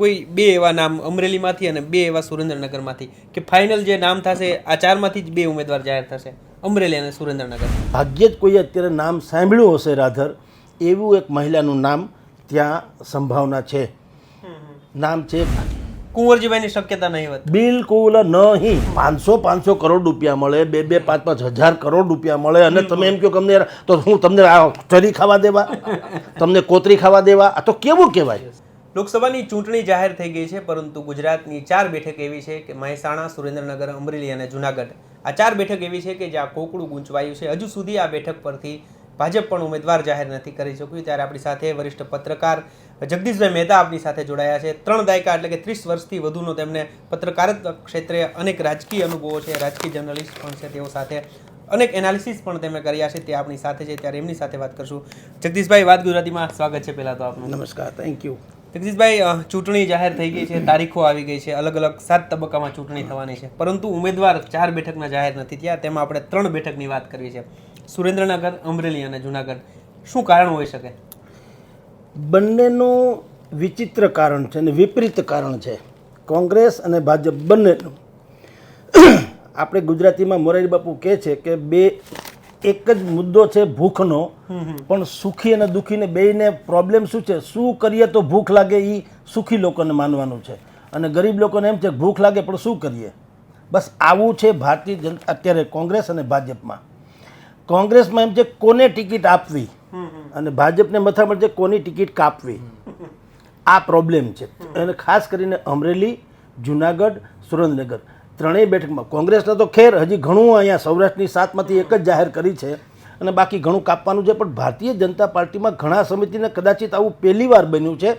કોઈ બે એવા નામ અમરેલીમાંથી અને બે એવા સુરેન્દ્રનગરમાંથી કે ફાઇનલ જે નામ થશે આ ચારમાંથી જ બે ઉમેદવાર જાહેર થશે અમરેલી અને સુરેન્દ્રનગર. ભાગ્યે જ કોઈએ અત્યારે નામ સાંભળ્યું હશે રાધર એવું એક મહિલાનું નામ ત્યાં સંભાવના છે. નામ છે કુંવરજીભાઈની શક્યતા નહીં બિલકુલ નહીં. પાંચસો પાંચસો કરોડ રૂપિયા મળે બે બે પાંચ પાંચ હજાર કરોડ રૂપિયા મળે અને તમે એમ કહો કે અમને તો હું તમને આ ચરી ખાવા દેવા તમને કોતરી ખાવા દેવા આ તો કેવું કહેવાય? લોકસભાની ચૂંટણી જાહેર થઈ ગઈ છે, પરંતુ ગુજરાતની ચાર બેઠક એવી છે કે મહેસાણા, સુરેન્દ્રનગર, અમરેલી અને જુનાગઢ. આ ચાર બેઠક એવી છે કે જ્યાં કોકડું ગૂંચવાયું છે. હજુ સુધી આ બેઠક પરથી ભાજપ પણ ઉમેદવાર જાહેર નથી કરી શક્યું. ત્યારે આપણી સાથે વરિષ્ઠ પત્રકાર જગદીશભાઈ મહેતા આપણી સાથે જોડાયા છે. ત્રણ દાયકા એટલે કે ત્રીસ વર્ષથી વધુનો તેમને પત્રકારત્વ ક્ષેત્રે અનેક રાજકીય અનુભવો છે. રાજકીય જર્નલિસ્ટ પણ છે. તેઓ સાથે અનેક એનાલિસિસ પણ તેમણે કર્યા છે. તે આપણી સાથે છે. ત્યારે એમની સાથે વાત કરશું. જગદીશભાઈ, વાત ગુજરાતીમાં સ્વાગત છે પહેલાં તો આપનું. નમસ્કાર. Thank you. જગદીશભાઈ ચૂંટણી જાહેર થઈ ગઈ છે, તારીખો આવી ગઈ છે અલગ અલગ સાત તબક્કામાં ચૂંટણી થવાની છે. પરંતુ ઉમેદવાર ચાર બેઠકના જાહેર નથી થયા, તેમાં આપણે ત્રણ બેઠકની વાત કરવી છે. સુરેન્દ્રનગર, અમરેલી અને જુનાગઢ. શું કારણ હોઈ શકે? બંનેનું વિચિત્ર કારણ છે અને વિપરીત કારણ છે. કોંગ્રેસ અને ભાજપ બંનેનું. આપણે ગુજરાતીમાં મોરારી બાપુ કહે છે કે બે એક જ મુદ્દો છે ભૂખનો. પણ સુખી અને દુઃખીને બેયને પ્રોબ્લેમ શું છે? શું કરીએ તો ભૂખ લાગે એ સુખી લોકોને માનવાનું છે. અને ગરીબ લોકોને એમ છે ભૂખ લાગે પણ શું કરીએ? બસ આવું છે ભારતીય જનતા અત્યારે કોંગ્રેસ અને ભાજપમાં. કોંગ્રેસમાં એમ છે કોને ટિકિટ આપવી? અને ભાજપને મથામણ છે કોની ટિકિટ કાપવી? આ પ્રોબ્લેમ છે. અને ખાસ કરીને અમરેલી, જુનાગઢ, સુરેન્દ્રનગર. ત્રણેય બેઠકમાં કોંગ્રેસને તો ખેર હજી ઘણું અહીંયા સૌરાષ્ટ્રની સાતમાંથી એક જ જાહેર કરી છે અને બાકી ઘણું કાપવાનું છે પણ ભારતીય જનતા પાર્ટીમાં ઘણા સમિતિને કદાચિત આવું પહેલી વાર બન્યું છે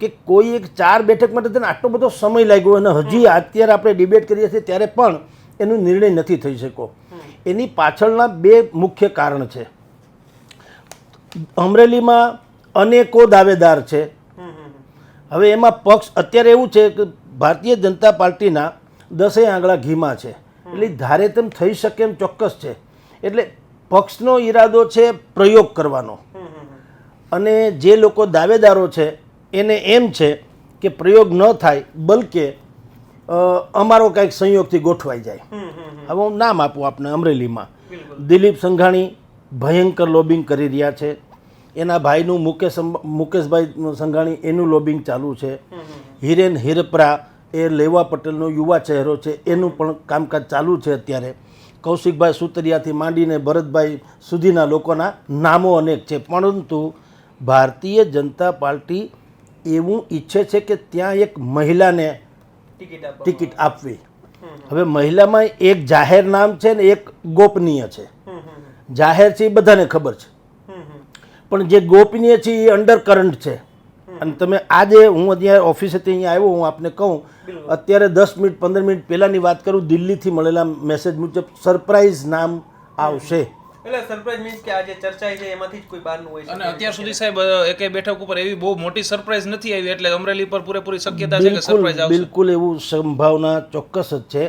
કે કોઈ એક ચાર બેઠક માટે તેને આટલો બધો સમય લાગ્યો અને હજી અત્યારે આપણે ડિબેટ કરીએ છીએ ત્યારે પણ એનો નિર્ણય નથી થઈ શક્યો. એની પાછળના બે મુખ્ય કારણ છે. અમરેલીમાં અનેકો દાવેદાર છે. હવે એમાં પક્ષ અત્યારે એવું છે કે ભારતીય જનતા પાર્ટીના દસેય આંગળા ઘીમાં છે. એટલે ધારે તેમ થઈ શકે એમ ચોક્કસ છે. એટલે પક્ષનો ઈરાદો છે પ્રયોગ કરવાનો. અને જે લોકો દાવેદારો છે એને એમ છે કે પ્રયોગ ન થાય બલકે અમારો કાંઈક સંયોગથી ગોઠવાઈ જાય. હવે હું નામ આપું આપને અમરેલીમાં. દિલીપ સંઘાણી ભયંકર લોબિંગ કરી રહ્યા છે. એના ભાઈનું મુકેશ મુકેશભાઈ સંઘાણી એનું લોબિંગ ચાલુ છે. હિરેન હિરપરા એ લેવા પટેલનો યુવા ચહેરો છે એનું પણ કામકાજ ચાલુ છે અત્યારે. કૌશિકભાઈ સુતરિયાથી માંડીને ભરતભાઈ સુધીના લોકોના નામો અનેક છે પરંતુ ભારતીય જનતા પાર્ટી એવું ઈચ્છે છે કે ત્યાં એક મહિલાને ટિકિટ આપવી. હવે મહિલામાં એક જાહેર નામ છે ને એક ગોપનીય છે. જાહેર છે એ બધાને ખબર છે. પણ જે ગોપનીય છે એ અંડર કરંટ છે અને તમે આજે હું અત્યારે ઓફિસેથી અહીંયા આવ્યો હું આપને કહું અત્યારે દસ મિનિટ પંદર મિનિટ પહેલાંની વાત કરું દિલ્હીથી મળેલા મેસેજ મુજબ સરપ્રાઇઝ નામ આવશે. એટલે સરપ્રાઈઝ મીન્સ કે આજે ચર્ચા છે એમાંથી જ કોઈ બહારનું હોય અને અત્યાર સુધી સાહેબ એકેય બેઠક ઉપર એવી બહુ મોટી સરપ્રાઇઝ નથી આવી એટલે અમરેલી પર પૂરેપૂરી શક્યતા છે કે બિલકુલ સરપ્રાઈઝ આવશે. બિલકુલ એવું સંભાવના ચોક્કસ જ છે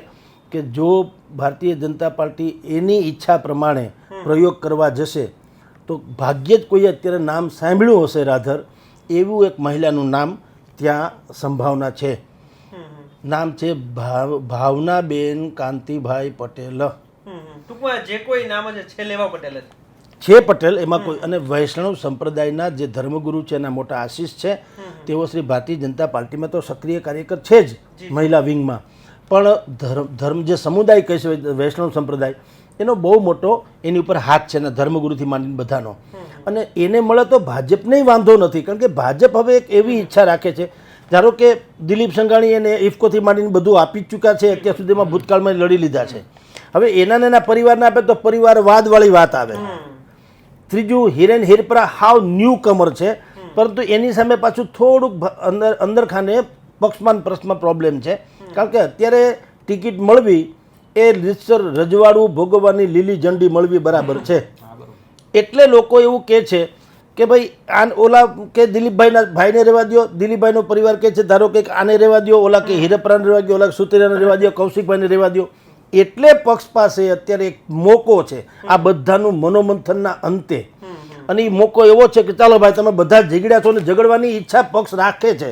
કે જો ભારતીય જનતા પાર્ટી એની ઈચ્છા પ્રમાણે પ્રયોગ કરવા જશે તો ભાગ્યે જ કોઈએ અત્યારે નામ સાંભળ્યું હશે રાધર એવું એક મહિલાનું નામ ત્યાં સંભાવના છે. નામ છે ભાવ ભાવનાબેન કાંતિભાઈ પટેલ. ટૂંકમાં જે કોઈ નામ છે છે લેવા પટેલ જ. છે પટેલ એમાં કોઈ અને વૈષ્ણવ સંપ્રદાયના જે ધર્મગુરુ છે એના મોટા આશીષ છે તેઓ શ્રી ભારતીય જનતા પાર્ટીમાં તો સક્રિય કાર્યકર છે જ મહિલા વિંગમાં. પણ ધર્મ ધર્મ જે સમુદાય કહે છે વૈષ્ણવ સંપ્રદાય એનો બહુ મોટો એની ઉપર હાથ છે ને ધર્મગુરુથી માંડીને બધાનો. અને એને મળે તો ભાજપને વાંધો નથી. કારણ કે ભાજપ હવે એક એવી ઈચ્છા રાખે છે ધારો કે દિલીપ સંઘાણી એને ઇફકોથી માંડીને બધું આપી જ ચૂક્યા છે અત્યાર સુધીમાં ભૂતકાળમાં લડી લીધા છે. હવે એનાને એના પરિવારને આપે તો પરિવાર વાદવાળી વાત આવે. ત્રીજું હિરેન હિરપરા હાવ ન્યૂ કમર છે પરંતુ એની સામે પાછું થોડુંક અંદર અંદર ખાને પક્ષમાન પ્રશ્નમાં પ્રોબ્લેમ છે. કારણ કે અત્યારે ટિકિટ મળવી એ રીતસર રજવાડું ભોગવવાની લીલી ઝંડી મળવી બરાબર છે. એટલે લોકો એવું કહે છે કે ભાઈ આન ઓલા કે દિલીપભાઈના ભાઈને રહેવા દો દિલીપભાઈનો પરિવાર કહે છે, ધારો કે આને રહેવા દો ઓલા કે હિરપરાને રહેવા દો ઓલા સુતેરાને રહેવા દો કૌશિકભાઈને રહેવા દો એટલે પક્ષ પાસે અત્યારે એક મોકો છે આ બધાનું મનોમંથનના અંતે. અને એ મોકો એવો છે કે ચાલો ભાઈ તમે બધા ઝઘડ્યા છો ને ઝઘડવાની ઈચ્છા પક્ષ રાખે છે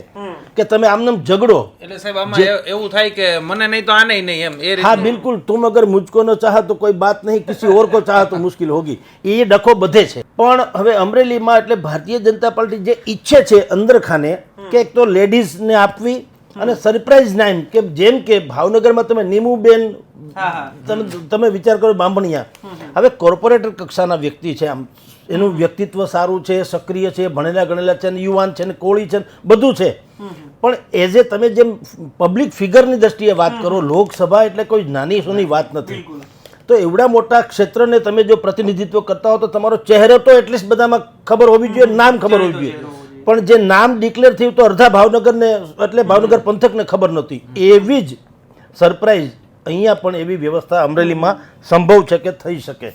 કે તમે આમને ઝઘડો. એટલે સાહેબ આમાં એવું થાય કે મને નહીં તો આને નહીં એમ એ હા બિલકુલ. તું અગર મુજકો ન ચાહ તો કોઈ બાત નહીં કિસી ઓર કો ચાહ તો મુશ્કિલ હોગી. એ ડખો બધે છે. પણ હવે અમરેલીમાં એટલે ભારતીય જનતા પાર્ટી જે ઈચ્છે છે અંદર ખાને કે એક તો લેડીઝને આપવી અને સરપ્રાઇઝ નાઇમ કે જેમ કે ભાવનગરમાં તમે નીમુબેન તમે વિચાર કરો બાંભણિયા. હવે કોર્પોરેટર કક્ષાના વ્યક્તિ છે આમ. એનું વ્યક્તિત્વ સારું છે સક્રિય છે ભણેલા ગણેલા છે ને યુવાન છે ને કોળી છે ને બધું છે. પણ એઝ એ તમે જેમ પબ્લિક ફિગરની દ્રષ્ટિએ વાત કરો લોકસભા એટલે કોઈ નાની સોની વાત નથી. તો એવડા મોટા ક્ષેત્રને તમે જો પ્રતિનિધિત્વ કરતા હો તો તમારો ચહેરો તો એટલીસ્ટ બધામાં ખબર હોવી જોઈએ નામ ખબર હોવી જોઈએ. પણ જે નામ ડિક્લેર થયું તો અડધા ભાવનગરને એટલે ભાવનગર પંથકને ખબર નહોતી. એવી જ સરપ્રાઈઝ અહીંયા પણ એવી વ્યવસ્થા અમરેલીમાં સંભવ છે કે થઈ શકે.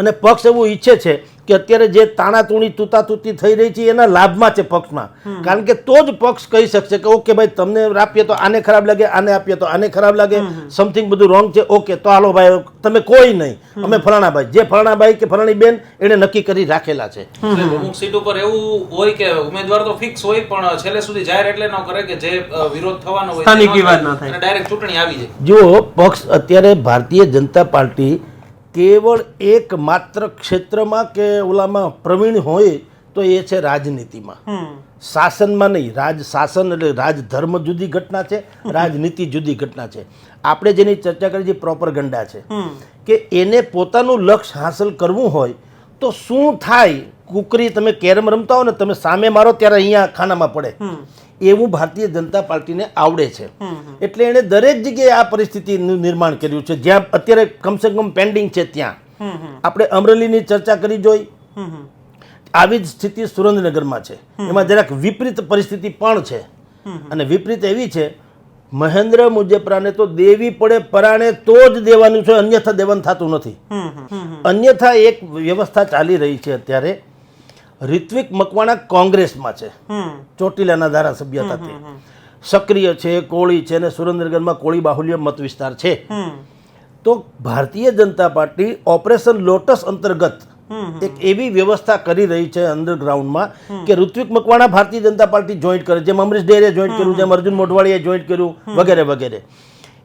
અને પક્ષ એવું ઈચ્છે છે કે અત્યારે જે તાણાતૂણી તૂતાતૂતી થઈ રહી છે એના લાભમાં છે પક્ષમાં. કારણ કે તો જ પક્ષ કહી શકશે કે ઓકે ભાઈ તમને આપીએ તો આને ખરાબ લાગે આને આપીએ તો આને ખરાબ લાગે. સમથિંગ બધું રોંગ છે ઓકે તો હાલો ભાઈ તમે કોઈ નહીં. અમે ફલાણાભાઈ. જે ફલાણાભાઈ કે ફલાણી બેન એને નક્કી કરી રાખેલા છે. અમુક સીટ ઉપર એવું હોય કે ઉમેદવાર તો ફિક્સ હોય પણ છેલ્લે સુધી જાહેર એટલે ન કરે કે જે વિરોધ થવાનો હોય સ્થાનિક વિવાદ થાય. ન થાય. ડાયરેક્ટ ચૂંટણી આવી જાય. જો પક્ષ અત્યારે ભારતીય જનતા પાર્ટી કેવળ એક માત્ર ક્ષેત્રમાં કે ઓલામાં પ્રવીણ હોય તો એ છે રાજનીતિમાં. શાસનમાં નહીં રાજ શાસન એટલે રાજધર્મ જુદી ઘટના છે રાજનીતિ જુદી ઘટના છે. આપણે જેની ચર્ચા કરી જે પ્રોપર ગંડા છે. કે એને પોતાનું લક્ષ્ય હાંસલ કરવું હોય તો શું થાય? કુકરી તમે કેરમ રમતા હો ને તમે સામે મારો ત્યારે અહીંયા ખાનામાં પડે. એવું ભારતીય જનતા પાર્ટીને આવડે છે. એટલે એણે દરેક જગ્યાએ આ પરિસ્થિતિનું નિર્માણ કર્યું છે. જ્યાં અત્યારે કમસે કમ પેન્ડિંગ છે ત્યાં. આપણે અમરેલીની ચર્ચા કરી જોઈ. આવી જ સ્થિતિ સુરેન્દ્રનગરમાં છે. એમાં જરાક વિપરીત પરિસ્થિતિ પણ છે. અને વિપરીત એવી છે મહેન્દ્ર મુજપરાને તો દેવી પડે પરાણે તો જ દેવાનું છે અન્યથા દેવાનું થતું નથી. અન્યથા એક વ્યવસ્થા ચાલી રહી છે અત્યારે રિત્વિક મકવાણા કોંગ્રેસમાં છે. ચોટીલાના ધારાસભ્ય હતા તે સક્રિય છે કોળી છે અને સુરેન્દ્રનગરમાં કોળી બાહુલ્ય મત વિસ્તાર છે તો Bharatiya Janata party operation lotus અંતર્ગત એક એવી વ્યવસ્થા કરી રહી છે અંડરગ્રાઉન્ડમાં કે ઋત્વિક મકવાણા ભારતીય જનતા પાર્ટી જોઈન્ટ કરે. જેમ અમરીશ ડેરે જોઈન્ટ કર્યું જેમ અર્જુન મોઢવાડીએ જોઈન્ટ કર્યું વગેરે વગેરે.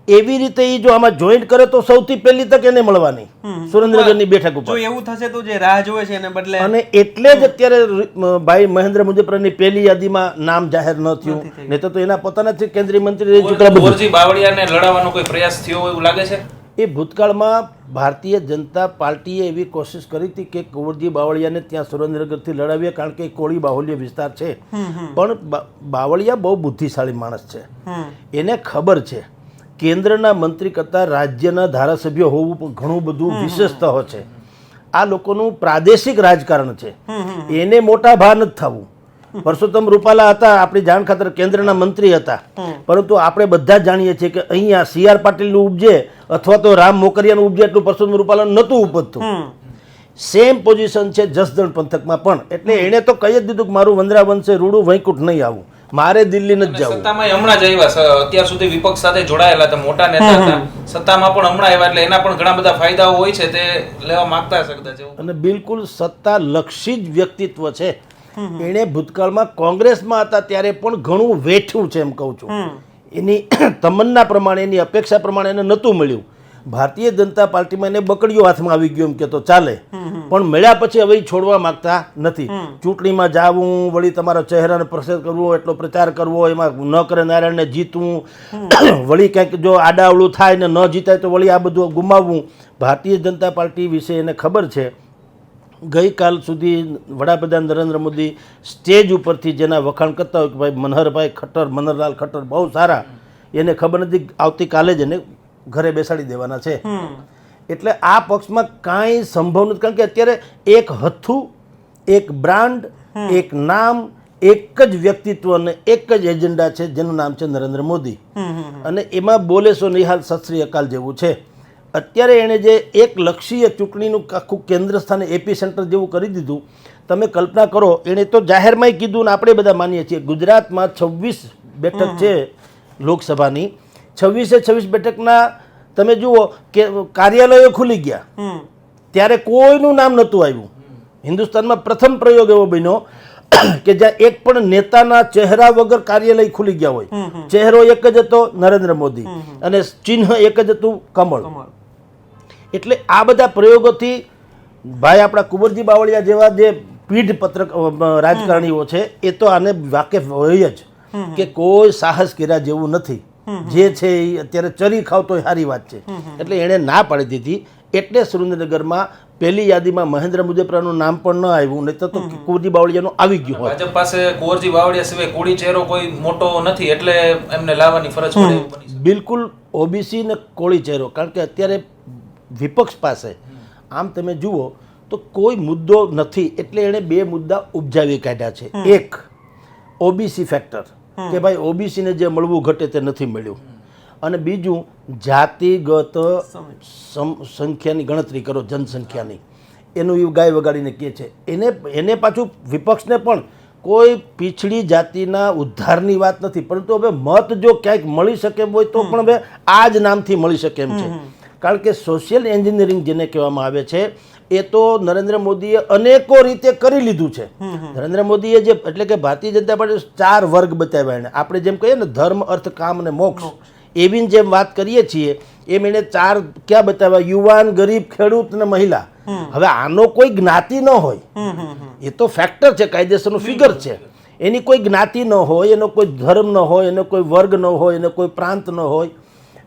એવી રીતે એ જો આમાં જોઈન્ટ કરે તો સૌથી પહેલી તક એને મળવાની. સુરેન્દ્રનગરની બેઠક ઉપર. જો એવું થશે તો જે રાહ જોવે છે એને બદલે અને એટલે જ અત્યારે ભાઈ મહેન્દ્ર મુજપરાની પહેલી યાદીમાં નામ જાહેર ન થયું. નહીં તો એના પોતાના કેન્દ્રીય મંત્રી રહી ચૂકેલા બધું. બાવળિયાને લડાવવાનો કોઈ પ્રયાસ થયો એવું લાગે છે? એ ભૂતકાળમાં ભારતીય જનતા પાર્ટીએ એવી કોશિશ કરી હતી કે કુંવરજી બાવળિયાને ત્યાં સુરેન્દ્રનગરથી લડાવીએ કારણ કે એ કોળી બાહુલ્ય વિસ્તાર છે. પણ બાવળિયા બહુ બુદ્ધિશાળી માણસ છે. એને ખબર છે કેન્દ્રના મંત્રી કરતાં રાજ્યના ધારાસભ્ય હોવું ઘણું બધું વિશેષતા છે. આ લોકોનું પ્રાદેશિક રાજકારણ છે. એને મોટા ભાર નથી થવું. પરસોત્તમ રૂપાલા હતા આપણી જાણ ખાતર કેન્દ્રના મંત્રી હતા. પરંતુ આપણે બધા જ જાણીએ છીએ કે અહીંયા સી આર પાટીલનું ઉપજે અથવા તો રામ મોકરિયાનું ઉપજે એટલું પરસોત્તમ રૂપાલા નહોતું ઉપજતું. સેમ પોઝિશન છે જસદણ પંથકમાં પણ. એટલે એણે તો કહી જ દીધું કે મારું વંદરા વંશે રૂડું વૈકુંઠ નહીં આવું. મારે દિલ્હી નથી જવું. સત્તામાં હમણાં જ આવ્યા અત્યાર સુધી વિપક્ષ સાથે જોડાયેલા હતા મોટા નેતા હતા. સત્તામાં પણ હમણાં આવ્યા એટલે એના પણ ઘણા બધા ફાયદાઓ હોય છે તે લેવા માંગતા હશે કદાચ અને બિલકુલ સત્તા લક્ષી જ વ્યક્તિત્વ છે. એણે ભૂતકાળમાં કોંગ્રેસમાં હતા ત્યારે પણ ઘણું વેઠ્યું છે એમ કહું છું. એની તમન્ના પ્રમાણે એની અપેક્ષા પ્રમાણે એને નહોતું મળ્યું. ભારતીય જનતા પાર્ટીમાં એને બકડીઓ હાથમાં આવી ગયો એમ કે તો ચાલે. પણ મળ્યા પછી હવે છોડવા માંગતા નથી. ચૂંટણીમાં જાવું વળી તમારા ચહેરાને પ્રસાર કરવો એટલો પ્રચાર કરવો એમાં ન કરે નારાયણને જીતવું. વળી કંઈક જો આડાવડું થાય ને ન જીતાય તો વળી આ બધું ગુમાવવું. ભારતીય જનતા પાર્ટી વિશે એને ખબર છે. ગઈકાલ સુધી વડાપ્રધાન નરેન્દ્ર મોદી સ્ટેજ ઉપરથી જેના વખાણ કરતા હોય કે ભાઈ મનહરભાઈ ખટ્ટર મનહરલાલ ખટ્ટર બહુ સારા એને ખબર નથી આવતીકાલે જ એને ઘરે બેસાડી દેવાના છે. એટલે આ પક્ષમાં કાંઈ સંભવ નથી. કારણ કે અત્યારે એક હથ્થું એક બ્રાન્ડ એક નામ એક જ વ્યક્તિત્વ અને એક જ એજન્ડા છે જેનું નામ છે નરેન્દ્ર મોદી. અને એમાં બોલે સો નિહાલ સત અકાલ જેવું છે. અત્યારે એણે જે એક લક્ષીય ચૂંટણીનું આખું કેન્દ્ર સ્થાને એપી સેન્ટર જેવું કરી દીધું. તમે કલ્પના કરો એણે તો જાહેરમાંય કીધું ને આપણે બધા માનીએ છીએ ગુજરાતમાં છવ્વીસ બેઠક છે લોકસભાની. છવ્વીસે છવ્વીસ બેઠકના તમે જુઓ કે કાર્યાલયો ખુલી ગયા. ત્યારે કોઈનું નામ નહોતું આવ્યું. હિન્દુસ્તાનમાં પ્રથમ પ્રયોગ એવો બન્યો કે જ્યાં એક પણ નેતાના ચહેરા વગર કાર્યાલય ખુલી ગયા હોય. ચહેરો એક જ હતો નરેન્દ્ર મોદી. અને ચિહ્ન એક જ હતું કમળ. એટલે આ બધા પ્રયોગોથી ભાઈ આપણા કુંવરજી બાવળિયા જેવા જે પીઢ પત્રક રાજકારણીઓ છે એ તો આને વાકેફ હોય જ કે કોઈ સાહસ કર્યા જેવું નથી. જે છે એ અત્યારે ચરી ખાવ તો સારી વાત છે. એટલે એણે ના પાડી દીધી. એટલે સુરેન્દ્રનગરમાં પહેલી યાદીમાં મહેન્દ્ર મુદેપરાનું નામ પણ ન આવ્યું નહીં તો કુંવરજી બાવળિયાનું આવી ગયું હોય ભાજપ પાસે કુંવરજી બાવળિયા સિવાય કોળી ચહેરો કોઈ મોટો નથી એટલે એમને લાવવાની ફરજ પડે એવું બની શકે. બિલકુલ ઓબીસી ને કોળી ચહેરો કારણ કે અત્યારે વિપક્ષ પાસે આમ તમે જુઓ તો કોઈ મુદ્દો નથી એટલે એણે બે મુદ્દા ઉપજાવી કાઢ્યા છે. એક ઓબીસી ફેક્ટર. કે ભાઈ ઓબીસીને જે મળવું ઘટે તે નથી મળ્યું. અને બીજું જાતિગત સંખ્યાની ગણતરી કરો જનસંખ્યાની. એનું એ ગાય વગાડીને કહે છે. એને એને પાછું વિપક્ષને પણ કોઈ પીછડી જાતિના ઉદ્ધારની વાત નથી. પરંતુ હવે મત જો ક્યાંક મળી શકે એમ હોય તો પણ હવે આ જ નામથી મળી શકે એમ છે. કારણ કે સોશિયલ એન્જિનિયરિંગ જેને કહેવામાં આવે છે એ તો નરેન્દ્ર મોદીએ અનેકો રીતે કરી લીધું છે. નરેન્દ્ર મોદીએ જે એટલે કે ભારતીય જનતા પાર્ટી ચાર વર્ગ બતાવ્યા એને. આપણે જેમ કહીએ ને ધર્મ અર્થ કામ અને મોક્ષ. એવી જેમ વાત કરીએ છીએ એમ એને ચાર ક્યાં બતાવ્યા? યુવાન ગરીબ ખેડૂત અને મહિલા. હવે આનો કોઈ જ્ઞાતિ ન હોય. એ તો ફેક્ટર છે કાયદેસરનું ફિગર છે. એની કોઈ જ્ઞાતિ ન હોય એનો કોઈ ધર્મ ન હોય એનો કોઈ વર્ગ ન હોય એનો કોઈ પ્રાંત ન હોય.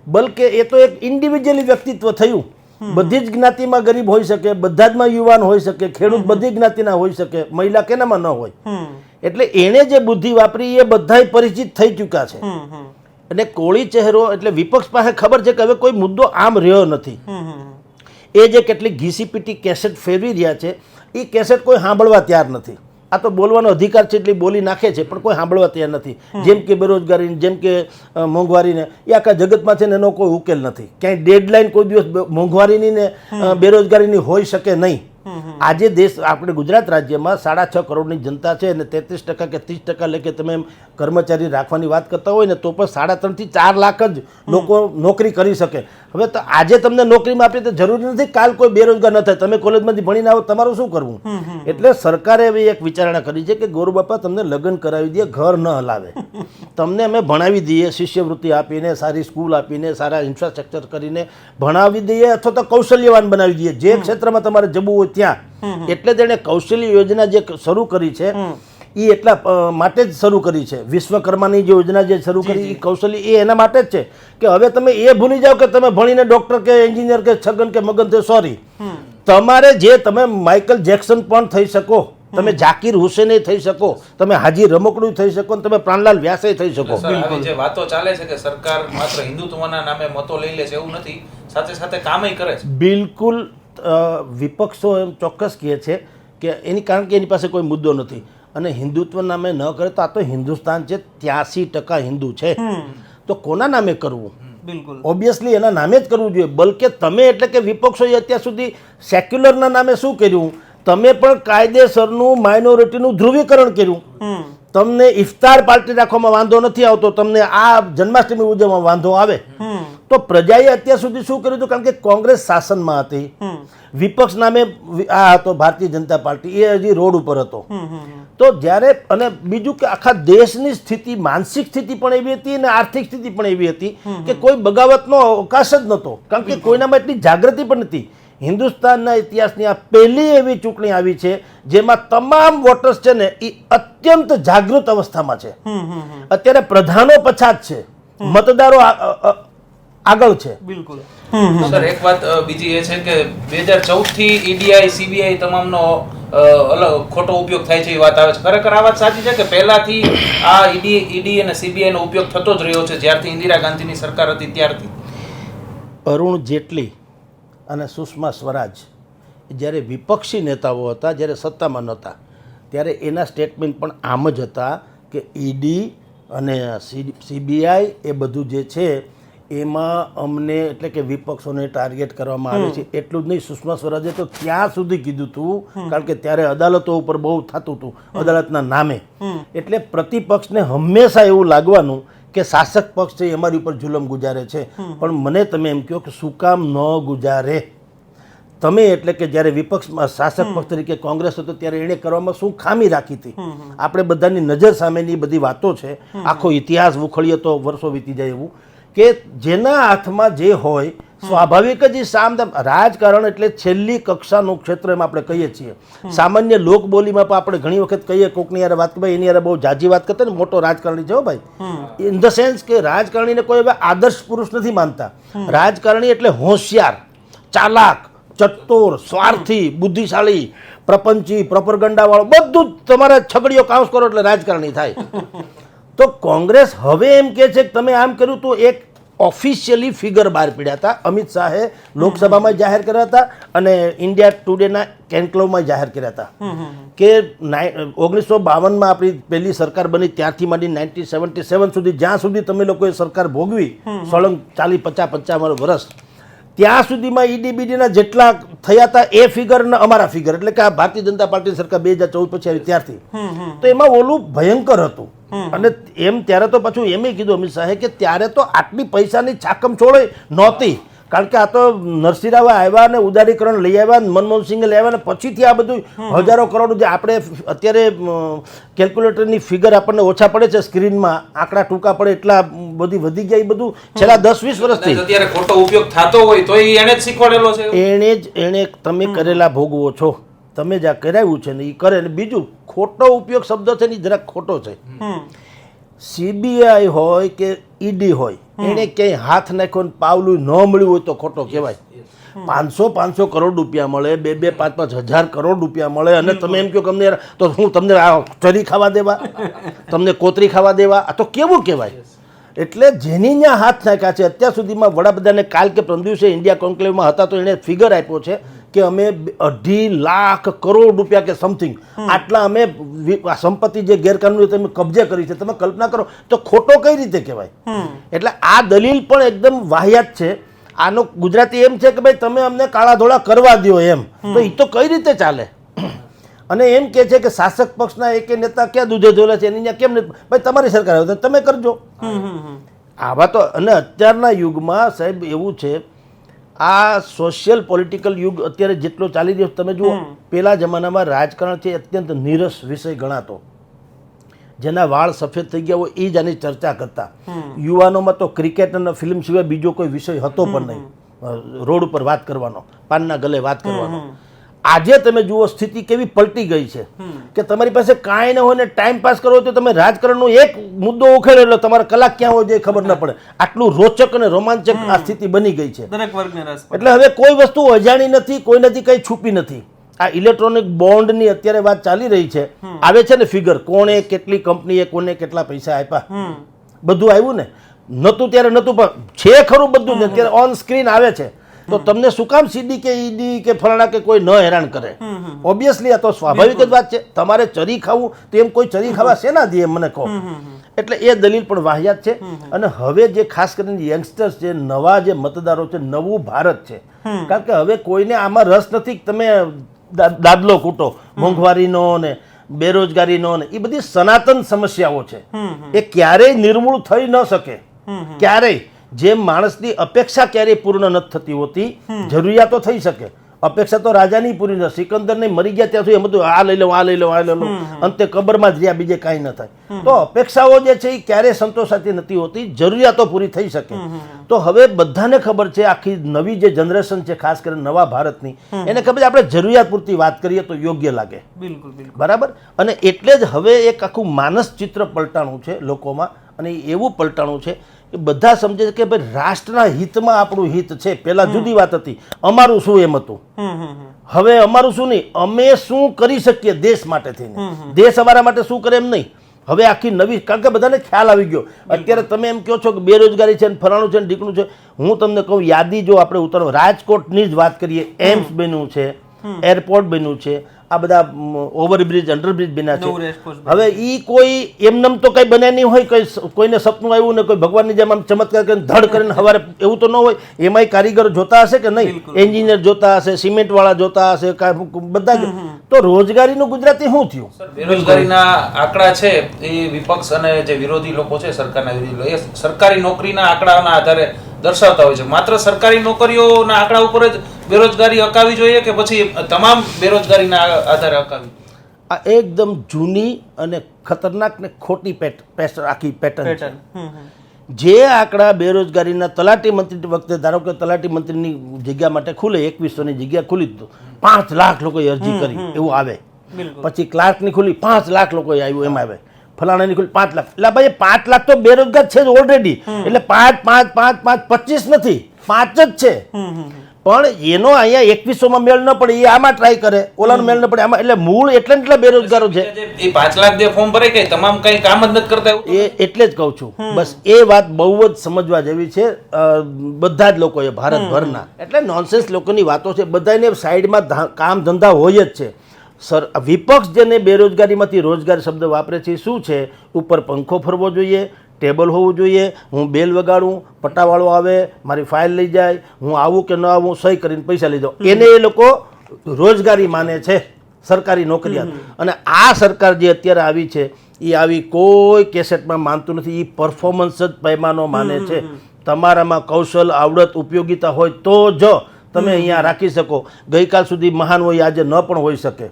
બલકે એ તો એક ઇન્ડિવિજ્યુઅલી વ્યક્તિત્વ થયું. બધી જ જ્ઞાતિમાં ગરીબ હોઈ શકે બધા જમાં યુવાન હોઈ શકે ખેડૂત બધી જ્ઞાતિના હોઈ શકે મહિલા કેનામાં ન હોય. એટલે એણે જે બુદ્ધિ વાપરી એ બધાય પરિચિત થઈ ચૂક્યા છે. અને કોળી ચહેરો એટલે વિપક્ષ પાસે ખબર છે કે હવે કોઈ મુદ્દો આમ રહ્યો નથી. એ જે કેટલીક ઘીસીપીટી કેસેટ ફેરવી રહ્યા છે એ કેસેટ કોઈ સાંભળવા તૈયાર નથી. આ તો બોલવાનો અધિકાર છે એટલી બોલી નાખે છે પણ કોઈ સાંભળવા તૈયાર નથી. જેમ કે બેરોજગારીને જેમ કે મોંઘવારીને એ આખા જગતમાં છે ને એનો કોઈ ઉકેલ નથી. ક્યાંય ડેડલાઇન કોઈ દિવસ મોંઘવારીની ને બેરોજગારીની હોઈ શકે નહીં. આજે દેશ આપણે ગુજરાત રાજ્યમાં સાડા છ કરોડની જનતા છે અને તેત્રીસ ટકા કે ત્રીસ ટકા લેખે તમે એમ કર્મચારી રાખવાની વાત કરતા હોય ને તો પણ સાડા ત્રણથી ચાર લાખ જ લોકો નોકરી કરી શકે. હવે તો આજે તમને નોકરીમાં આપીએ તો જરૂરી નથી કાલ કોઈ બેરોજગાર ન થાય. તમે કોલેજમાંથી ભણીને આવો તમારું શું કરવું? એટલે સરકારે એવી એક વિચારણા કરી છે કે ગોરુ બાપા તમને લગ્ન કરાવી દે ઘર ન હલાવે. તમને અમે ભણાવી દઈએ શિષ્યવૃત્તિ આપીને સારી સ્કૂલ આપીને સારા ઇન્ફ્રાસ્ટ્રક્ચર કરીને ભણાવી દઈએ અથવા તો કૌશલ્યવાન બનાવી દઈએ. જે ક્ષેત્રમાં તમારે જવું હોય ત્યાં. એટલે તેણે કૌશલ્ય યોજના જે શરૂ કરી છે એ એટલા માટે જ શરૂ કરી છે. વિશ્વકર્માની જે યોજના જે શરૂ કરી એ કૌશલ્ય એ એના માટે જ છે કે હવે તમે એ ભૂલી જાઓ કે તમે ભણીને ડૉક્ટર કે એન્જિનિયર કે છગન કે મગન થયો સોરી. તમારે જે તમે માઇકલ જેક્સન પણ થઈ શકો તમે જાકીર હુસેને થઈ શકો તમે હાજી રમકડું થઈ શકો અને તમે પ્રાણલાલ વ્યાસે થઈ શકો. જે વાતો ચાલે છે કે સરકાર માત્ર હિન્દુત્વના નામે મતો લઈ લે છે એવું નથી સાથે સાથે કામય કરે છે. બિલકુલ વિપક્ષો એમ ચોક્કસ કહે છે કે એની કારણ કે એની પાસે કોઈ મુદ્દો નથી. અને હિન્દુત્વ નામે ન કરે તો આ તો હિન્દુસ્તાન છે ત્યાસી ટકા હિન્દુ છે. તો કોના નામે કરવું? બિલકુલ. ઓબ્વિયસલી એના નામે જ કરવું જોઈએ. બલકે તમે એટલે કે વિપક્ષોએ અત્યાર સુધી સેક્યુલરના નામે શું કર્યું? તમે પણ કાયદેસરનું માઇનોરિટીનું ધ્રુવીકરણ કર્યું. તમને ઇફતાર પાર્ટી રાખવામાં વાંધો નથી આવતો તમને આ જન્માષ્ટમી ઉજવવામાં વાંધો આવે. તો પ્રજાએ અત્યાર સુધી શું કર્યું હતું? કારણ કે કોંગ્રેસ શાસનમાં હતી. વિપક્ષ નામે આ હતો ભારતીય જનતા પાર્ટી. એ હજી રોડ ઉપર હતો. તો જ્યારે અને બીજું કે આખા દેશની સ્થિતિ માનસિક સ્થિતિ પણ એવી હતી અને આર્થિક સ્થિતિ પણ એવી હતી કે કોઈ બગાવતનો અવકાશ જ નહોતો. કારણ કે કોઈનામાં એટલી જાગૃતિ પણ નથી. હિન્દુસ્તાનના ઇતિહાસની આ પહેલી એવી ચૂંટણી આવી છે જેમાં તમામ વોટર્સ છે ને એ અત્યંત જાગૃત અવસ્થામાં છે. અત્યારે પ્રધાનો પછાત છે. મતદારો આગળ છે. બિલકુલ. સર એક વાત બીજી એ છે કે બે હજાર ચૌદથી ઈડીઆઈ સીબીઆઈ તમામનો અલગ ખોટો ઉપયોગ થાય છે એ વાત આવે છે. ખરેખર આ વાત સાચી છે કે પહેલાથી આ ઈડી ઈડી અને સીબીઆઈ નો ઉપયોગ થતો જ રહ્યો છે જ્યારથી ઇન્દિરા ગાંધીની સરકાર હતી ત્યારથી? અરુણ જેટલી અને સુષ્મા સ્વરાજ જ્યારે વિપક્ષી નેતાઓ હતા જ્યારે સત્તામાં નહોતા ત્યારે એના સ્ટેટમેન્ટ પણ આમ જ હતા કે ઈડી અને સીબીઆઈ એ બધું જે છે એમાં અમને એટલે કે વિપક્ષોને ટાર્ગેટ કરવામાં આવે છે એટલું જ નહીં સુષ્મા સ્વરાજે તો ત્યાં સુધી કીધું હતું કારણ કે ત્યારે અદાલતો ઉપર બહુ થતું હતું અદાલતના નામે. એટલે પ્રતિપક્ષને હંમેશા એવું લાગવાનું કે શાસક પક્ષ છે અમારી ઉપર જુલમ ગુજારે છે. પણ મને તમે એમ કહો કે શું કામ ન ગુજારે? તમે એટલે કે જ્યારે વિપક્ષમાં શાસક પક્ષ તરીકે કોંગ્રેસ હતો ત્યારે એણે કરવામાં શું ખામી રાખી હતી? આપણે બધાની નજર સામેની બધી વાતો છે. આખો ઇતિહાસ ઉખળીએ તો વર્ષો વીતી જાય એવું. કે જેના હાથમાં જે હોય સ્વાભાવિક જ ઈ સામ રાજકારણ એટલે છેલ્લી કક્ષાનું ક્ષેત્ર એમ આપણે કહીએ છીએ. સામાન્ય લોકબોલીમાં પણ આપણે ઘણી વખત કહીએ કોકની યાર વાત ભાઈ એની યાર બહુ જાજી વાત કરતા ને મોટો રાજકારણી છે ભાઈ. ઇન ધ સેન્સ કે રાજકારણીને કોઈ હવે આદર્શ પુરુષ નથી માનતા. રાજકારણી એટલે હોશિયાર ચાલાક ચત્તોર સ્વાર્થી બુદ્ધિશાળી પ્રપંચી પ્રપરગંડાવાળો બધું જ તમારે છગડીઓ કાઉસ કરો એટલે રાજકારણી થાય. તો કોંગ્રેસ હવે એમ કે છે કે તમે આમ કર્યું તો એક ઓફિશિયલી ફિગર બહાર પીડ્યા હતા. અમિત શાહે લોકસભામાં જાહેર કર્યા હતા અને ઇન્ડિયા ટુડેના કેન્કલોવમાં જાહેર કર્યા હતા. કે ઓગણીસો બાવનમાં આપણી પહેલી સરકાર બની ત્યારથી માંડી નાઇન્ટીન સેવન્ટી સેવન સુધી જ્યાં સુધી તમે લોકોએ સરકાર ભોગવી સળંગ ચાલી પચાસ પંચાવન વર્ષ ત્યાં સુધીમાં ઈડીબીડીના જેટલા થયા હતા એ ફિગર ને અમારા ફિગર એટલે કે આ ભારતીય જનતા પાર્ટી સરકાર બે હજાર ચૌદ પછી આવી ત્યારથી. તો એમાં ઓલું ભયંકર હતું. અને એમ ત્યારે તો પાછું એમ કીધું અમિત શાહે કે ત્યારે તો આટલી પૈસાની છાકમ છોડે નહોતી. કારણ કે આ તો નરસિંહરાવ આવ્યા અને ઉદારીકરણ લઈ આવ્યા અને મનમોહન સિંઘે લઈ આવ્યા અને પછીથી આ બધું હજારો કરોડ જે આપણે અત્યારે કેલ્ક્યુલેટરની ફિગર આપણને ઓછા પડે છે સ્ક્રીનમાં. આંકડા ટૂંકા પડે એટલા બધી વધી ગયા એ બધું છેલ્લા દસ વીસ વર્ષથી. અત્યારે ખોટો ઉપયોગ થતો હોય તો એણે એને જ શીખવાડેલો છે એણે જ એણે તમે કરેલા ભોગવો છો. તમે જ્યાં કરાવ્યું છે ને એ કરે ને બીજું ખોટો ઉપયોગ શબ્દ છે ને જરાક ખોટો છે. સીબીઆઈ હોય કે ઈડી હોય એણે ક્યાંય હાથ નાખ્યો ને પાવલું ન મળ્યું હોય તો ખોટો કહેવાય. પાંચસો પાંચસો કરોડ રૂપિયા મળે બે બે પાંચ પાંચ હજાર કરોડ રૂપિયા મળે અને તમે એમ કહો કે અમને તો હું તમને આ ચરી ખાવા દેવા તમને કોતરી ખાવા દેવા આ તો કેવું કહેવાય? એટલે જેની ત્યાં હાથ નાખ્યા છે અત્યાર સુધીમાં વડાપ્રધાને કાલ કે પ્રમ દિવસે ઇન્ડિયા કોન્ક્લેવમાં હતા તો એણે ફિગર આપ્યો છે કે અમે અઢી લાખ કરોડ રૂપિયા કે સમથિંગ આટલા અમે સંપત્તિ જે ગેરકાનૂની તમે કબજે કરી છે. તમે કલ્પના કરો તો ખોટો કઈ રીતે કહેવાય? એટલે આ દલીલ પણ એકદમ વાહિયાત છે. આનો ગુજરાતી એમ છે કે ભાઈ તમે અમને કાળા ધોળા કરવા દો એમ. તો એ તો કઈ રીતે ચાલે? અને એમ કે છે કે શાસક પક્ષના એક નેતા ક્યાં દૂધે ધોલે છે? એની કેમ નથી ભાઈ તમારી સરકાર આવે તો તમે કરજો. આવા તો અને અત્યારના યુગમાં સાહેબ એવું છે આ સોશિયલ પોલિટિકલ યુગ અત્યારે જેટલો ચાલી રહ્યો તમે જુઓ પેલા જમાનામાં રાજકારણ છે અત્યંત નીરસ વિષય ગણાતો. જેના વાળ સફેદ થઈ ગયા હોય એ જ આની ચર્ચા કરતા. યુવાનોમાં તો ક્રિકેટ અને ફિલ્મ સિવાય બીજો કોઈ વિષય હતો પણ નહીં. રોડ ઉપર વાત કરવાનો પાનના ગલે વાત કરવાનો. આજે તમે જુઓ સ્થિતિ કેવી પલટી ગઈ છે. કે તમારી પાસે કાંઈ ન હોય ને ટાઈમ પાસ કરવો તો તમે રાજકારણનો એક મુદ્દો ઉખેડો એટલે તમારે કલાક ક્યાં હોય એ ખબર ન પડે. આટલું રોચક અને રોમાંચક આ સ્થિતિ બની ગઈ છે. એટલે હવે કોઈ વસ્તુ અજાણી નથી કોઈ નથી કંઈ છુપી નથી. આ ઇલેક્ટ્રોનિક બોન્ડની અત્યારે વાત ચાલી રહી છે. આવે છે ને ફિગર કોણે કેટલી કંપનીએ કોને કેટલા પૈસા આપ્યા. બધું આવ્યું ને. નહોતું ત્યારે નહોતું પણ છે ખરું બધું અત્યારે ઓન સ્ક્રીન આવે છે. તો તમને શું કામ સીડી કે ઈડી કે ફલાણા કે કોઈ ન હેરાન કરે? ઓબ્વિયસલી આ તો સ્વાભાવિક જ વાત છે. તમારે ચરી ખાવું તો એમ કોઈ ચરી ખાવા શેના દે મને કહો? એટલે એ દલીલ પણ વાહિયાત છે. અને હવે જે ખાસ કરીને યંગસ્ટર્સ છે નવા જે મતદારો છે નવું ભારત છે. કારણ કે હવે કોઈને આમાં રસ નથી તમે દાદલો કૂટો મોંઘવારીનો ને બેરોજગારીનો ને એ બધી સનાતન સમસ્યાઓ છે. એ ક્યારેય નિર્મૂળ થઈ ન શકે. ક્યારેય. જેમ માણસની અપેક્ષા ક્યારેય પૂર્ણ નથી થતી હોતી જરૂરિયાતો થઈ શકે. અપેક્ષા તો રાજાની પૂરી ન સિકંદર ને મરી ગયા ત્યાં સુધી એમ બધું આ લઈ લો આ લઈ લો આ લઈ લો. અંતે કબરમાં જ રહ્યા બીજે કાંઈ ન થાય. તો અપેક્ષાઓ જે છે એ ક્યારેય સંતોષાતી નથી હોતી જરૂરિયાતો પૂરી થઈ શકે. તો હવે બધાને ખબર છે આખી નવી જે જનરેશન છે ખાસ કરીને નવા ભારતની એને ખબર છે આપણે જરૂરિયાત પૂરતી વાત કરીએ તો યોગ્ય લાગે. બિલકુલ બિલકુલ. બરાબર? અને એટલે જ હવે એક આખું માનસ ચિત્ર પલટાણું છે લોકોમાં અને એવું પલટાણું છે કે બધા સમજે છે કે ભાઈ રાષ્ટ્રના હિતમાં આપણું હિત છે. પહેલા જુદી વાત હતી. અમારું શું એમ હતું? હવે અમારું શું નહીં? અમે શું કરી શકીએ દેશ માટે થઈને? દેશ અમારા માટે શું કરે એમ નહીં? હવે આખી નવી કારણ કે બધાને ખ્યાલ આવી ગયો. અત્યારે તમે એમ કહો છો કે બેરોજગારી છે ને ફલાણું છે ને ઢીકણું છે. હું તમને કહું યાદી જો આપણે ઉતારો રાજકોટની જ વાત કરીએ. એમ્સ બન્યું છે. એરપોર્ટ બન્યું છે. આ બધા ઓવરબ્રિજ અંડરબ્રિજ બન્યા છે. હવે એ કોઈ એમનેમ તો કઈ બન્યા નહીં હોય કંઈ કોઈને સપનું આવ્યું ને કોઈ ભગવાનની જેમ આમ ચમત્કાર કરીને ધડ કરીને હવારે એવું તો ન હોય એમાંય કારીગરો જોતા હશે કે નહીં? એન્જિનિયર જોતા હશે સિમેન્ટ વાળા જોતા હશે બધા જ. તો રોજગારીનું ગુજરાતી શું થયું? બેરોજગારીના આંકડા છે એ વિપક્ષ અને જે વિરોધી લોકો છે સરકારના વિરોધી લોકો એ સરકારી નોકરીના આંકડાના આધારે દર્શાવતા હોય છે. માત્ર સરકારી નોકરીઓના આંકડા ઉપર જ બેરોજગારી અકાવી જોઈએ કે પછી તમામ બેરોજગારીના આધારે અકાવી આ એકદમ જૂની અને ખતરનાક ને ખોટી પેટ આખી પેટર્ન જે આંકડા બેરોજગારીના તલાટી મંત્રી વખતે ધારો કે તલાટી મંત્રીની જગ્યા માટે ખુલે એકવીસોની જગ્યા ખુલી તો. પાંચ લાખ લોકોએ અરજી કરી એવું આવે. પછી ક્લાર્કની ખુલી પાંચ લાખ લોકોએ આવ્યું એમ આવે. ફલાણાની ખુલી પાંચ લાખ. એટલે ભાઈ પાંચ લાખ તો બેરોજગાર છે જ ઓલરેડી એટલે પાંચ પાંચ પાંચ પાંચ પચીસ નથી. પાંચ જ છે. પણ એનો અહીંયા એકવીસોમાં મેળ ન પડે એ આમાં ટ્રાય કરે. ઓલાનો મેળ ન પડે. આમાં એટલે મૂળ એટલે એટલે બેરોજગારો છે. એ પાંચ લાખ જે ફોર્મ ભરે કે તમામ કઈ કામ જ નથી કરતા એ એટલે જ કહું છું. બસ એ વાત બહુ જ સમજવા જેવી છે. બધા જ લોકોએ ભારતભરના. એટલે નોનસેન્સ લોકોની વાતો છે. બધાને સાઈડમાં કામ ધંધા હોય જ છે. સર વિપક્ષ જેને બેરોજગારીમાંથી રોજગાર શબ્દ વાપરે છે શું છે? ઉપર પંખો ફરવો જોઈએ ટેબલ હોવું જોઈએ હું બેલ વગાડું પટ્ટાવાળો આવે મારી ફાઇલ લઈ જાય હું આવું કે ન આવું સહી કરીને પૈસા લઈ જાઉં. એને એ લોકો રોજગારી માને છે સરકારી નોકરિયાત. અને આ સરકાર જે અત્યારે આવી છે એ આવી કોઈ કેસેટમાં માનતું નથી. એ પરફોર્મન્સ જ પૈમાનો માને છે. તમારામાં કૌશલ આવડત ઉપયોગિતા હોય તો જ તમે અહીંયા રાખી શકો. ગઈકાલ સુધી મહાન હોય આજે ન પણ હોઈ શકે.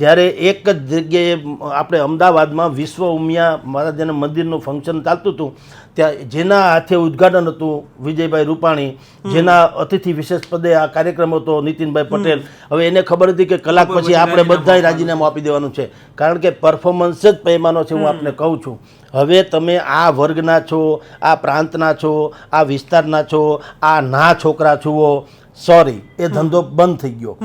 જ્યારે એક જ જગ્યાએ આપણે અમદાવાદમાં વિશ્વ ઉમિયા મહારાજાના મંદિરનું ફંક્શન ચાલતું હતું ત્યાં જેના હાથે ઉદ્ઘાટન હતું વિજયભાઈ રૂપાણી જેના અતિથિ વિશેષ પદે આ કાર્યક્રમ હતો નીતિનભાઈ પટેલ. હવે એને ખબર હતી કે કલાક પછી આપણે બધાય રાજીનામું આપી દેવાનું છે. કારણ કે પરફોર્મન્સ જ પૈમાનો છે હું આપને કહું છું. હવે તમે આ વર્ગના છો આ પ્રાંતના છો આ વિસ્તારના છો આ ના છોકરા છુઓ સોરી એ ધંધો બંધ થઈ ગયો.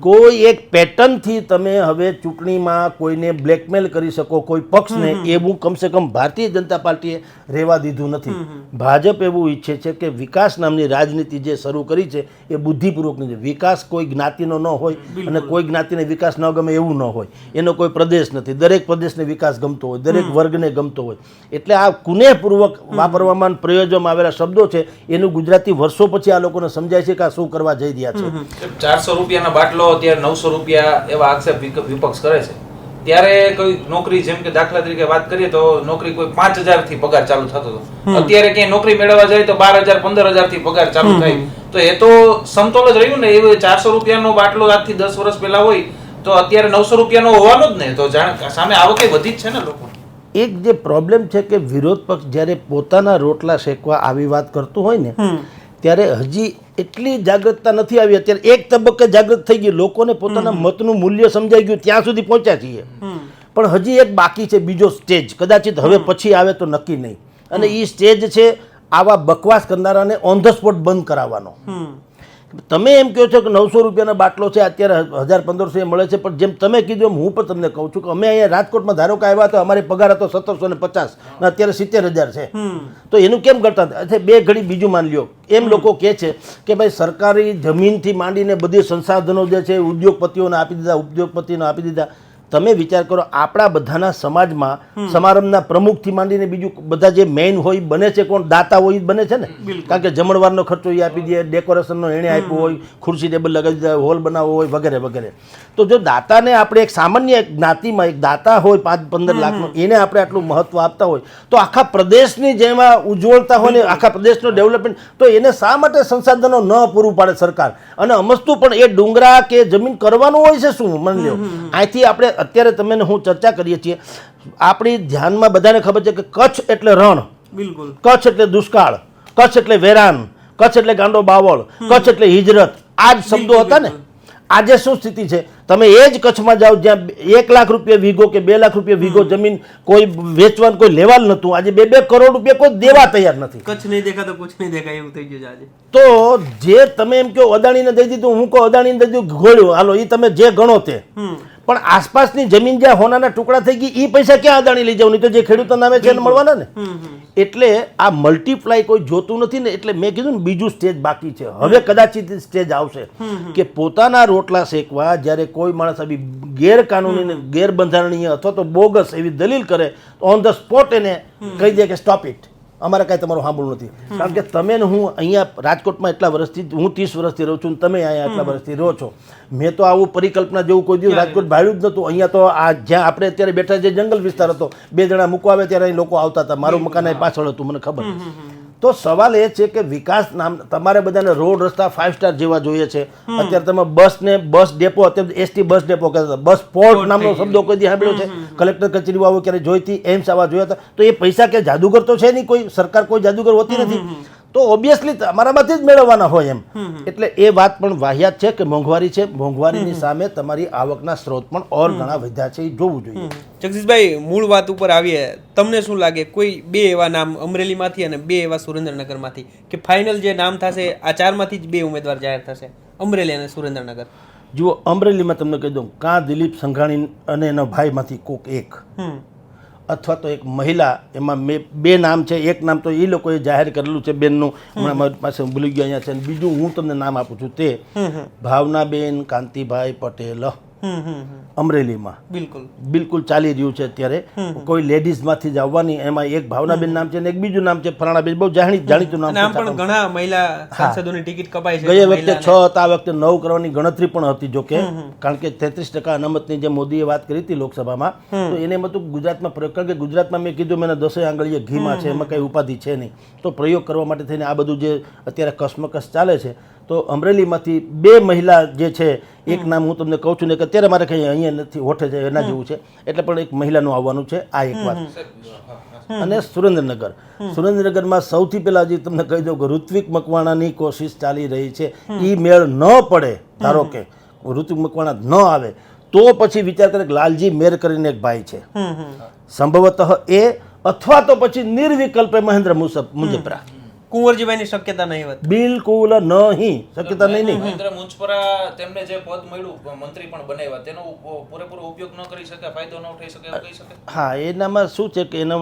કોઈ એક પેટર્નથી તમે હવે ચૂંટણીમાં કોઈને બ્લેકમેલ કરી શકો કોઈ પક્ષને એવું કમસે કમ ભારતીય જનતા પાર્ટીએ રહેવા દીધું નથી. ભાજપ એવું ઈચ્છે છે કે વિકાસ નામની રાજનીતિ જે શરૂ કરી છે એ બુદ્ધિપૂર્વકની છે. વિકાસ કોઈ જ્ઞાતિનો ન હોય અને કોઈ જ્ઞાતિને વિકાસ ન ગમે એવું ન હોય. એનો કોઈ પ્રદેશ નથી. દરેક પ્રદેશને વિકાસ ગમતો હોય. દરેક વર્ગને ગમતો હોય. એટલે આ કુનેહપૂર્વક વાપરવામાં પ્રયોજવામાં આવેલા શબ્દો છે એનું ગુજરાતી વર્ષો પછી આ લોકોને સમજાય છે કે આ શું કરવા જઈ રહ્યા છે. ચારસો રૂપિયાના બાટલો અત્યારે નવસો રૂપિયા એવા આક્ષેપ વિપક્ષ કરે છે. ત્યારે કોઈ નોકરી જેમ કે દાખલા તરીકે વાત કરીએ તો નોકરી કોઈ પાંચ હજારથી પગાર ચાલુ થતો હતો. અત્યારે ક્યાંય નોકરી મેળવવા જાય તો બાર હજાર પંદર હજારથી પગાર ચાલુ થાય. તો એ તો સમતોલ જ રહ્યું ને એ ચારસો રૂપિયાનો બાટલો આજથી દસ વર્ષ પહેલા હોય તો અત્યારે નવસો રૂપિયાનો હોવાનો જ ને તો જાણ સામે આવકે વધી જ છે ને લોકો? એક જે પ્રોબ્લેમ છે કે વિરોધ પક્ષ જ્યારે પોતાના રોટલા શેકવા આવી વાત કરતું હોય ને ત્યારે હજી એટલી જાગૃતતા નથી આવી. અત્યારે એક તબક્કે જાગૃત થઈ ગઈ. લોકોને પોતાના મતનું મૂલ્ય સમજાઈ ગયું. ત્યાં સુધી પહોંચ્યા છીએ. પણ હજી એક બાકી છે બીજો સ્ટેજ. કદાચિત હવે પછી આવે તો નક્કી નહીં. અને એ સ્ટેજ છે આવા બકવાસ કરનારાને ઓન ધ સ્પોટ બંધ કરાવવાનો. તમે એમ કહો છો કે નવસો રૂપિયાનો બાટલો છે અત્યારે હજાર પંદરસો એ મળે છે પણ જેમ તમે કીધું એમ હું પણ તમને કહું છું કે અમે અહીંયા રાજકોટમાં ધારો કે આવ્યા તો અમારી પગાર હતો સત્તરસો ને પચાસ ને અત્યારે સિત્તેર હજાર છે. તો એનું કેમ કરતા હતા? અચ્છા બે ઘડી બીજું માન લ્યો. એમ લોકો કહે છે કે ભાઈ સરકારી જમીનથી માંડીને બધી સંસાધનો જે છે ઉદ્યોગપતિઓને આપી દીધા ઉદ્યોગપતિઓને આપી દીધા. તમે વિચાર કરો આપણા બધાના સમાજમાં સમારંભના પ્રમુખથી માંડીને બીજું બધા જે મેઇન હોય બને છે કોણ? દાતા હોય બને છે ને? કારણ કે જમણવારનો ખર્ચો એ આપી દે ડેકોરેશનનો એણે આપ્યો હોય ખુરશી ટેબલ લગાવી દીધા હોલ બનાવવો હોય વગેરે વગેરે. તો જો દાતાને આપણે એક સામાન્ય એક જ્ઞાતિમાં એક દાતા હોય પાંચ પંદર લાખનો એને આપણે આટલું મહત્વ આપતા હોય તો આખા પ્રદેશની જેમાં ઉજ્જવળતા હોય ને આખા પ્રદેશનો ડેવલપમેન્ટ તો એને શા માટે સંસાધનો ન પૂરું પાડે સરકાર? અને અમસ્તું પણ એ ડુંગરા કે જમીન કરવાનું હોય છે શું માની લો અહીંથી આપણે અત્યારે તમે હું ચર્ચા કરીએ છીએ આપણી ધ્યાનમાં બધાને ખબર છે કે કચ્છ એટલે રણ બિલકુલ. કચ્છ એટલે દુષ્કાળ કચ્છ એટલે વેરાન કચ્છ એટલે ગાંડો બાવળ કચ્છ એટલે હિજરત આ જ શબ્દો હતા ને આજે શું સ્થિતિ છે? તમે એ જ કચ્છમાં જાઓ જ્યાં એક લાખ રૂપિયા વીઘો કે બે લાખ રૂપિયા વીઘો જમીન કોઈ વેચવાનું કોઈ લેવા જ નતું આજે બે બે કરોડ રૂપિયા કોઈ દેવા તૈયાર નથી. કચ્છ નહીં દેખા તો નહીં દેખાય એવું થઈ ગયું આજે. તો જે તમે એમ કહો અદાણીને દઈ દીધું હું કહો અદાણીને દઈ દીધું ઘોડ્યું. હાલો એ તમે જે ગણો તે. પણ આસપાસની જમીન જ્યાં હોનાના ટુકડા થઈ ગઈ એ પૈસા ક્યાં અદાણી લઈ જવાની તો જે ખેડૂતો નામે છે એને મળવાના ને? એટલે આ મલ્ટીપ્લાય કોઈ જોતું નથી ને એટલે મેં કીધું ને બીજું સ્ટેજ બાકી છે. હવે કદાચિત સ્ટેજ આવશે કે પોતાના રોટલા શેકવા જ્યારે કોઈ માણસ આવી ગેરકાનૂની ગેરબંધારણીય અથવા તો બોગસ એવી દલીલ કરે ઓન ધ સ્પોટ એને કહી દે કે સ્ટોપ ઇટ અમારે કાંઈ તમારું સાંભળવું નથી. કારણ કે તમે ને હું અહીંયા રાજકોટમાં એટલા વર્ષથી હું ત્રીસ વર્ષથી રહું છું તમે અહીંયા એટલા વર્ષથી રહો છો. મેં તો આવું પરિકલ્પના જેવું કોઈ દિવસ રાજકોટ ભાવ્યું જ નહોતું. અહીંયા તો આ જ્યાં આપણે અત્યારે બેઠા જે જંગલ વિસ્તાર હતો બે જણા મૂકવા આવે ત્યારે અહીં લોકો આવતા હતા. મારું મકાન અહીં પાછળ હતું મને ખબર. તો સવાલ એ છે કે વિકાસ નામ તમારે બધાને રોડ રસ્તા ફાઇવ સ્ટાર જેવા જોઈએ છે. અત્યારે તમે બસ ને બસ ડેપો અત્યારે એસટી બસ ડેપો કહેતા બસ પોર્ટ નામનો શબ્દો કોઈ સાંભળ્યો છે? કલેક્ટર કચેરી આવો ક્યારે જોઈતી એમ્સ આવા જોયા હતા. તો એ પૈસા કે જાદુગર તો છે નહીં કોઈ? સરકાર કોઈ જાદુગર હોતી નથી. તો ઓબ્વિયસલી તમારામાંથી જ મેળવવાના હોય એમ. એટલે એ વાત પણ વાહિયાત છે કે મોંઘવારી છે. મોંઘવારીની સામે તમારી આવકના સ્ત્રોત પણ ઓર ઘણા વધ્યા છે એ જોવું જોઈએ. જગદીશભાઈ મૂળ વાત ઉપર આવીએ. તમને શું લાગે? કોઈ બે એવા નામ અમરેલીમાંથી અને બે એવા સુરેન્દ્રનગરમાંથી કે ફાઇનલ જે નામ થશે આ ચારમાંથી જ બે ઉમેદવાર જાહેર થશે? અમરેલી અને સુરેન્દ્રનગર. જુઓ અમરેલીમાં તમને કહી દઉં કાં દિલીપ સંઘાણી અને એના ભાઈમાંથી કોક એક. અથવા તો એક મહિલા એમાં મેં બે નામ છે એક નામ તો એ લોકોએ જાહેર કરેલું છે બેનનું. હમણાં મારી પાસે ભૂલી ગયો અહીંયા છે અને બીજું હું તમને નામ આપું છું તે ભાવનાબેન કાંતિભાઈ પટેલ. અમરેલીમાં. બિલકુલ. બિલકુલ ચાલી રહ્યું છે અત્યારે. કોઈ લેડીઝમાંથી જ આવવાની એમાં એક ભાવનાબેન નામ છે અને એક બીજું નામ છે ફરાણાબેન. બહુ જાણી જાણીતું નામ પણ ઘણા મહિલા સાંસદોની ટિકિટ કપાઈ છે ગયે વખતે છ હતા આ વખતે નવ કરવાની ગણતરી પણ હતી જોકે. કારણ કે તેત્રીસ ટકા અનામતની જે મોદીએ વાત કરી હતી લોકસભામાં તો એને એમાં તો ગુજરાતમાં પ્રયોગ કારણ કે ગુજરાતમાં મેં કીધું મેં દસે આંગળીએ ઘીમાં છે એમાં કઈ ઉપાધિ છે નહીં. તો પ્રયોગ કરવા માટે થઈને આ બધું જે અત્યારે કસમકસ ચાલે છે તો અમરેલીમાંથી બે મહિલા જે છે એક નામ હું તમને કહું છું ને કે અત્યારે મારે કંઈ અહીંયા નથી હોઠે છે એના જેવું છે. એટલે પણ એક મહિલાનું આવવાનું છે આ એક વાત. અને સુરેન્દ્રનગર. સુરેન્દ્રનગરમાં સૌથી પહેલા જે તમને કહી દઉં કે ઋત્વિક મકવાણાની કોશિશ ચાલી રહી છે. એ મેળ ન પડે ધારો કે ઋત્વિક મકવાણા ન આવે તો પછી વિચાર કરે કે લાલજી મેર કરીને એક ભાઈ છે. સંભવતઃ એ અથવા તો પછી નિર્વિકલ્પે મહેન્દ્ર મુસફ મુંજપરા. કુંવરજીભાઈની શક્યતા નહીં હોત બિલકુલ નહીં. શક્યતા નહીં નહીં. મહેન્દ્ર મુંજપરા તેમને જે પદ મળ્યું મંત્રી પણ બનાવ્યા તેનો પૂરેપૂરો ઉપયોગ ન કરી શકે ફાયદો ન ઉઠાઈ શકે કહી શકે હા એનામાં શું છે કે એના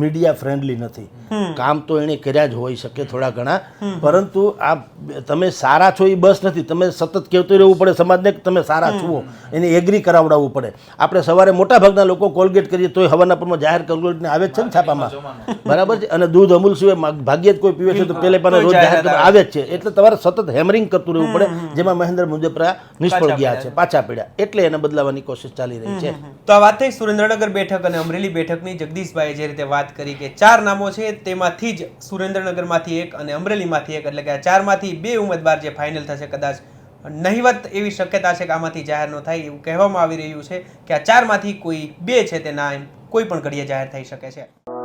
મીડિયા ફ્રેન્ડલી નથી. કામ તો એણે કર્યા જ હોઈ શકે થોડા ઘણા. પરંતુ આ તમે સારા છો એ બસ નથી. તમે સતત કહેતું રહેવું પડે સમાજને કે તમે સારા છો એને એગ્રી કરાવડાવવું પડે. આપણે સવારે મોટા ભાગના લોકો કોલગેટ કરીએ તોય હવાના પરમાં જાહેર કોલગેટને આવે જ છે ને છાપામાં. બરાબર છે? અને દૂધ અમૂલ સિવાય ભાગ્યે જ કોઈ પીવે છે તો પેલે પણ રોજ જાહેર આવે. જ છે. એટલે તમારે સતત હેમરિંગ કરતું રહેવું પડે જેમાં મહેન્દ્ર મુજપરા નિષ્ફળ ગયા છે પાછા પડ્યા. એટલે એને બદલાવાની કોશિશ ચાલી રહી છે. તો આ વાત થઈ સુરેન્દ્રનગર બેઠક અને અમરેલી બેઠકની. જગદીશભાઈએ જે રીતે વાત કરી કે ચાર નામો છે તેમાંથી જ સુરેન્દ્રનગરમાંથી એક અને અમરેલીમાંથી એક. એટલે કે આ ચારમાંથી બે ઉમેદવાર જે ફાઇનલ થશે કદાચ નહિવત એવી શક્યતા છે કે આમાંથી જાહેર ન થાય એવું કહેવામાં આવી રહ્યું છે કે આ ચારમાંથી કોઈ બે છે તે નામ કોઈ પણ ઘડીએ જાહેર થઈ શકે છે.